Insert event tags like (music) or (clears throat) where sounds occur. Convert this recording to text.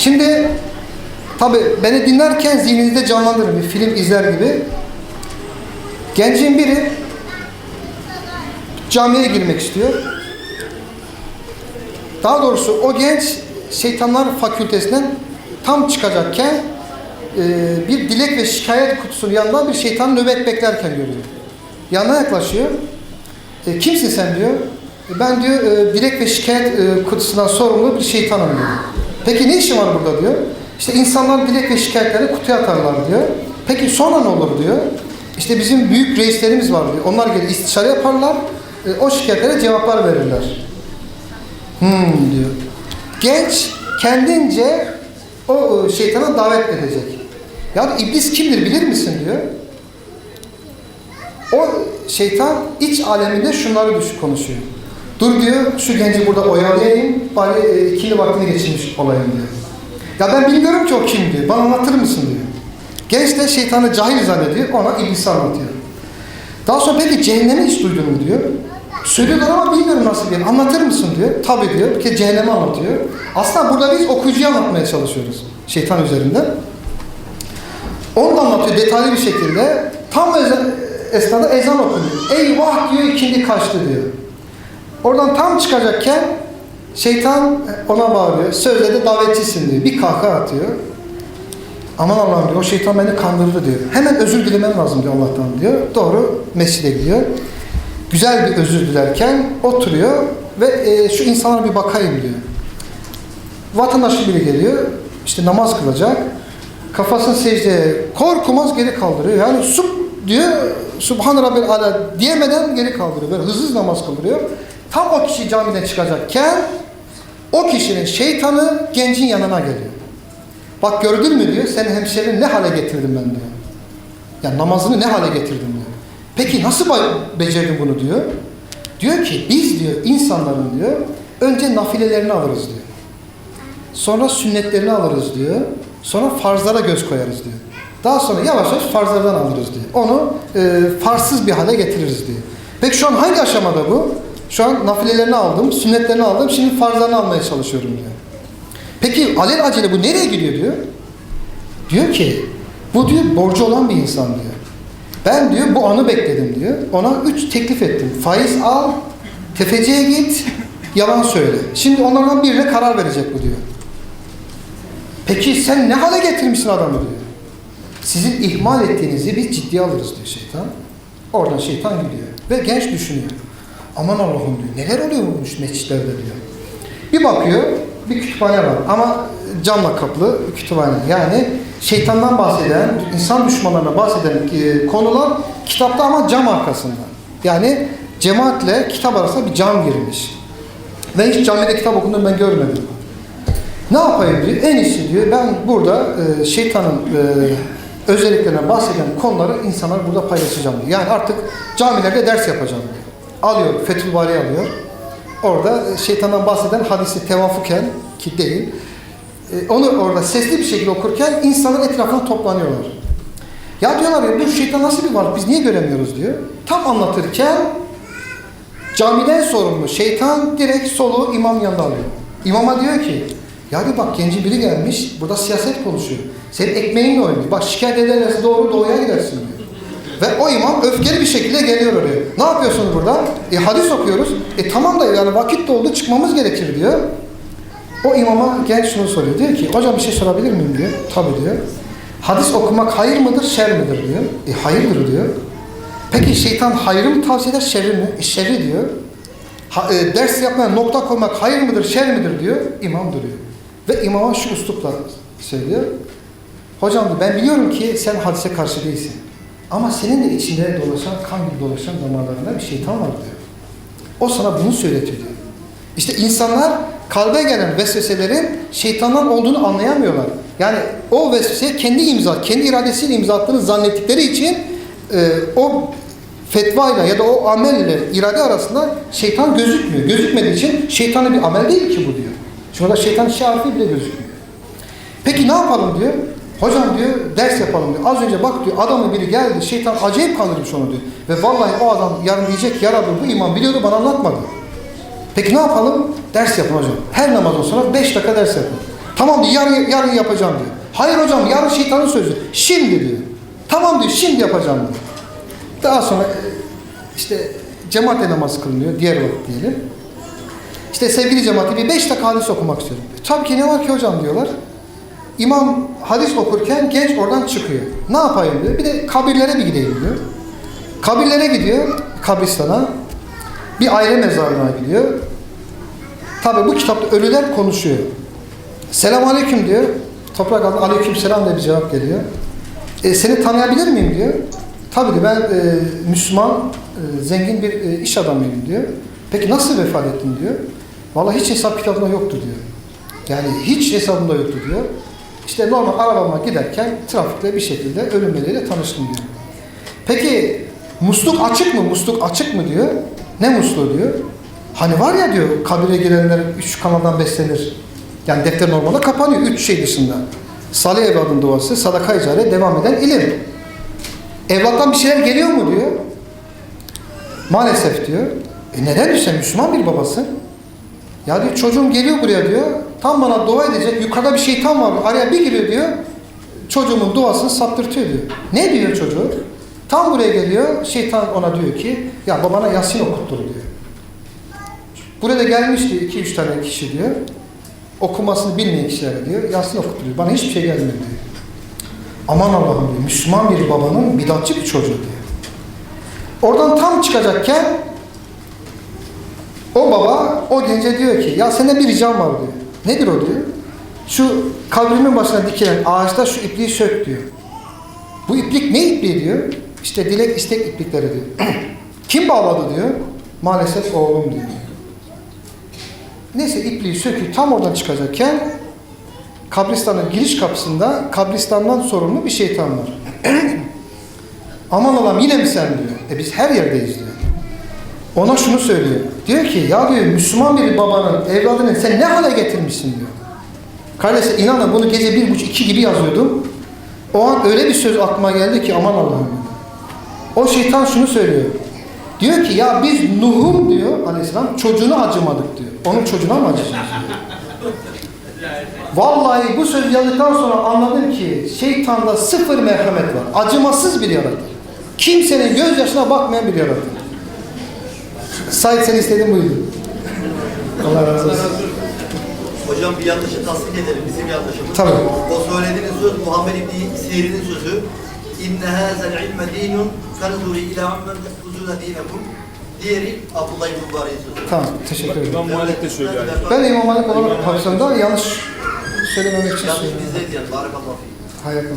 Şimdi tabi beni dinlerken zihninizde canlandırın bir film izler gibi. Gencin biri camiye girmek istiyor. Daha doğrusu o genç şeytanlar fakültesinden tam çıkacakken e, bir dilek ve şikayet kutusunun yanında bir şeytan nöbet beklerken görüyor. Yanına yaklaşıyor. E, kimsin sen diyor. "E, ben diyor e, dilek ve şikayet e, kutusundan sorumlu bir şeytanım diyor. Peki ne işin var burada diyor. İşte insanlar dilek ve şikayetlerini kutuya atarlar diyor. Peki sonra ne olur diyor. İşte bizim büyük reislerimiz var diyor. Onlar gelir istişare yaparlar. e, o şikayetlere cevaplar verirler. Hmm diyor. Genç kendince o e, şeytana davet edecek. Yani iblis kimdir bilir misin diyor. O şeytan iç aleminde şunları düş konuşuyor. Dur diyor şu genci burada oyalayayım bari e, ikili vaktini geçirmiş olayım diyor. Ya ben bilmiyorum ki o kim diyor. Bana anlatır mısın diyor. Genç de şeytanı cahil zannediyor ona iblisi anlatıyor. Daha sonra peki cehennemi hiç duydun mu diyor. Söylüyorlar ama bilmiyorum nasıl bir yer. Anlatır mısın diyor. Tabii diyor. Kere cehennemi anlatıyor. Aslında burada biz okuyucuya anlatmaya çalışıyoruz. Şeytan üzerinden. Onu da anlatıyor detaylı bir şekilde. Tam ezan, esnada ezan okunuyor. Eyvah diyor ikindi kaçtı diyor. Oradan tam çıkacakken şeytan ona bağırıyor. Sözde de davetçisin diyor. Bir kahkaha atıyor. Aman Allah'ım diyor o şeytan beni kandırdı diyor. Hemen özür dilemem lazım diyor Allah'tan diyor. Doğru mescide gidiyor. Güzel bir özür dilerken oturuyor ve e, şu insanlara bir bakayım diyor. Vatandaşı biri geliyor. işte namaz kılacak. Kafasını secdeye korkumaz geri kaldırıyor. Yani sub diyor Subhan Rabbil Ala diyemeden geri kaldırıyor. Böyle hızlı hızlı namaz kıldırıyor. Tam o kişi camiden çıkacakken o kişinin şeytanı gencin yanına geliyor. Bak gördün mü diyor, senin hemşerin ne hale getirdim ben diyor. Ya namazını ne hale getirdim diyor. Peki nasıl becerdin bunu diyor. Diyor ki biz diyor insanların diyor önce nafilelerini alırız diyor. Sonra sünnetlerini alırız diyor. Sonra farzlara göz koyarız diyor. Daha sonra yavaş yavaş farzlardan alırız diyor. Onu e, farzsız bir hale getiririz diyor. Peki şu an hangi aşamada bu? Şu an nafilelerini aldım, sünnetlerini aldım, şimdi farzlarını almaya çalışıyorum diyor. Peki alel acele bu nereye gidiyor diyor. Diyor ki bu diyor borcu olan bir insan diyor. Ben diyor bu anı bekledim diyor. Ona üç teklif ettim. Faiz al, tefeciye git, yalan söyle. Şimdi onlardan birine karar verecek bu diyor. Peki sen ne hale getirmişsin adamı diyor. Sizin ihmal ettiğinizi biz ciddiye alırız diyor şeytan. Oradan şeytan gidiyor. Ve genç düşünüyor. Aman Allah'ım diyor. Neler oluyormuş mescitlerde diyor. Bir bakıyor bir kütüphane var ama camla kaplı kütüphane. Yani şeytandan bahseden, insan düşmanlarına bahseden e, konular kitapta ama cam arkasında. Yani cemaatle kitap arasında bir cam girmiş. Ve hiç camide kitap okunduğunu ben görmedim. Ne yapayım diyor. En iyisi diyor ben burada e, şeytanın e, özelliklerine bahseden konuları insanlar burada paylaşacağım diyor. Yani artık camilerde ders yapacağım diyor. Alıyor, Fethül Bari alıyor. Orada e, şeytandan bahseden hadisi tevafuken ki değil. e, onu orada sesli bir şekilde okurken insanlar etrafına toplanıyorlar. Ya diyorlar ya bu şeytan nasıl bir varlık biz niye göremiyoruz diyor. Tam anlatırken camiden sorumlu şeytan direkt soluğu imam yanında alıyor. İmama diyor ki ya diyor bak genci biri gelmiş burada siyaset konuşuyor. Senin ekmeğinle oynuyor. Bak şikayet ederlerse doğru doğuya gidersin diyor. Ve o imam öfkeli bir şekilde geliyor oraya. Ne yapıyorsunuz burada? E hadis okuyoruz. E tamam da yani vakit doldu çıkmamız gerekir diyor. O imama genç şunu soruyor. Diyor ki hocam bir şey sorabilir miyim diyor. Tabii diyor. Hadis okumak hayır mıdır şer midir diyor. E hayırdır diyor. Peki şeytan hayrı mı tavsiye eder şerri mi? E şerri diyor. Ha, e, ders yapmaya nokta koymak hayır mıdır şer midir diyor. İmam duruyor. Ve imama şu üslupla söylüyor. Hocam ben biliyorum ki sen hadise karşı değilsin. Ama senin de içinde dolaşan, kan gibi dolaşan damarlarında bir şeytan var diyor. O sana bunu söyletiyor. İşte insanlar kalbe gelen vesveselerin şeytandan olduğunu anlayamıyorlar. Yani o vesveseye kendi imza, kendi iradesiyle imza attığını zannettikleri için e, o fetvayla ya da o amelle irade arasında şeytan gözükmüyor. Gözükmediği için şeytanı bir amel değil ki bu diyor. Çünkü orada şeytanın şartı bile gözükmüyor. Peki ne yapalım diyor. Hocam diyor ders yapalım diyor. Az önce bak diyor adamı biri geldi şeytan acayip kandırmış onu diyor. Ve vallahi o adam yarın diyecek yaradı bu imam biliyordu bana anlatmadı. Peki ne yapalım? Ders yapın hocam. Her namazdan sonra 5 dakika ders yapın. Tamam diyor yarın, yarın yapacağım diyor. Hayır hocam yarın şeytanın sözü. Şimdi diyor. Tamam diyor şimdi yapacağım diyor. Daha sonra e, işte cemaatle namazı kılınıyor. Diğer vakit diyelim. İşte sevgili cemaati bir beş dakika hadis okumak istiyorum. Tabii ki ne var ki hocam diyorlar. İmam hadis okurken genç oradan çıkıyor. Ne yapayım diyor. Bir de kabirlere bir gideyim diyor. Kabirlere gidiyor. Kabristana. Bir aile mezarlığına gidiyor. Tabii bu kitapta ölüler konuşuyor. Selam aleyküm diyor. Toprak aldı. Aleyküm selam diye bir cevap geliyor. E, seni tanıyabilir miyim diyor. Tabii diyor ben e, Müslüman, e, zengin bir e, iş adamıyım diyor. Peki nasıl vefat ettin diyor. Vallahi hiç hesap kitabında yoktu diyor. Yani hiç hesabımda yoktu diyor. İşte normal arabama giderken trafikte bir şekilde ölüm meleğiyle tanıştım diyor. Peki musluk açık mı? Musluk açık mı diyor. Ne musluğu diyor. Hani var ya diyor kabire girenler üç kanaldan beslenir. Yani defter normalde kapanıyor. Üç şey dışında. Salih evladın duası, sadaka icare, devam eden ilim. Evlattan bir şeyler geliyor mu diyor. Maalesef diyor. E neden sen Müslüman bir babasın? Ya diyor çocuğum geliyor buraya diyor. Tam bana dua edecek. Yukarıda bir şeytan var. Araya bir giriyor diyor. Çocuğumun duasını saptırtıyor diyor. Ne diyor çocuk? Tam buraya geliyor. Şeytan ona diyor ki ya babana Yasin okuttur diyor. Buraya gelmişti iki üç tane kişi diyor. Okumasını bilmeyen kişilere diyor. Yasin okutturuyor. Bana hiçbir şey gelmiyor diyor. Aman Allah'ım diyor. Müslüman bir babanın bidatçı bir çocuğu diyor. Oradan tam çıkacakken o baba o gence diyor ki ya sende bir ricam var diyor. Nedir o diyor. Şu kabrimin başına dikilen ağaçta şu ipliği sök diyor. Bu iplik ne ipliği diyor. İşte dilek istek iplikleri diyor. (clears throat) Kim bağladı diyor. Maalesef oğlum diyor. Neyse ipliği söküp tam oradan çıkacakken kabristanın giriş kapısında kabristandan sorumlu bir şeytan var. (clears throat) Aman Allah'ım yine mi sen diyor. E biz her yerdeyiz diyor. Ona şunu söylüyor. Diyor ki ya diyor Müslüman bir babanın evladını sen ne hale getirmişsin diyor. Kardeşler inanın bunu gece bir buçuk iki gibi yazıyordum. O an öyle bir söz aklıma geldi ki aman Allah'ım. O şeytan şunu söylüyor. Diyor ki ya biz Nuh'un diyor aleyhisselam çocuğunu acımadık diyor. Onun çocuğuna mı acıyacağız diyor. Vallahi bu söz yazdıktan sonra anladım ki şeytanda sıfır merhamet var. Acımasız bir yaratık. Kimsenin gözyaşına bakmayan bir yaratık. Sait seni istediğim buydu. Allah razı olsun. Hocam bir yanlışı tasdik edelim, bizim yanlışımız. Tabii. O söylediğiniz söz Muhammed İbni Sirin'in sözü. İnne hâzel ilme dinun fenzuri ilâ ammen uzûne dinekum. Diğeri Abdullah İbni Mübarek'in sözü. Tamam, teşekkür ederim. İmam Malik de söylüyor. Ben İmam Malik olarak Pakistan'da yanlış söylememek için Yanlış söylüyorum. bizdeydi yani. Barakallahu. Hayakallah.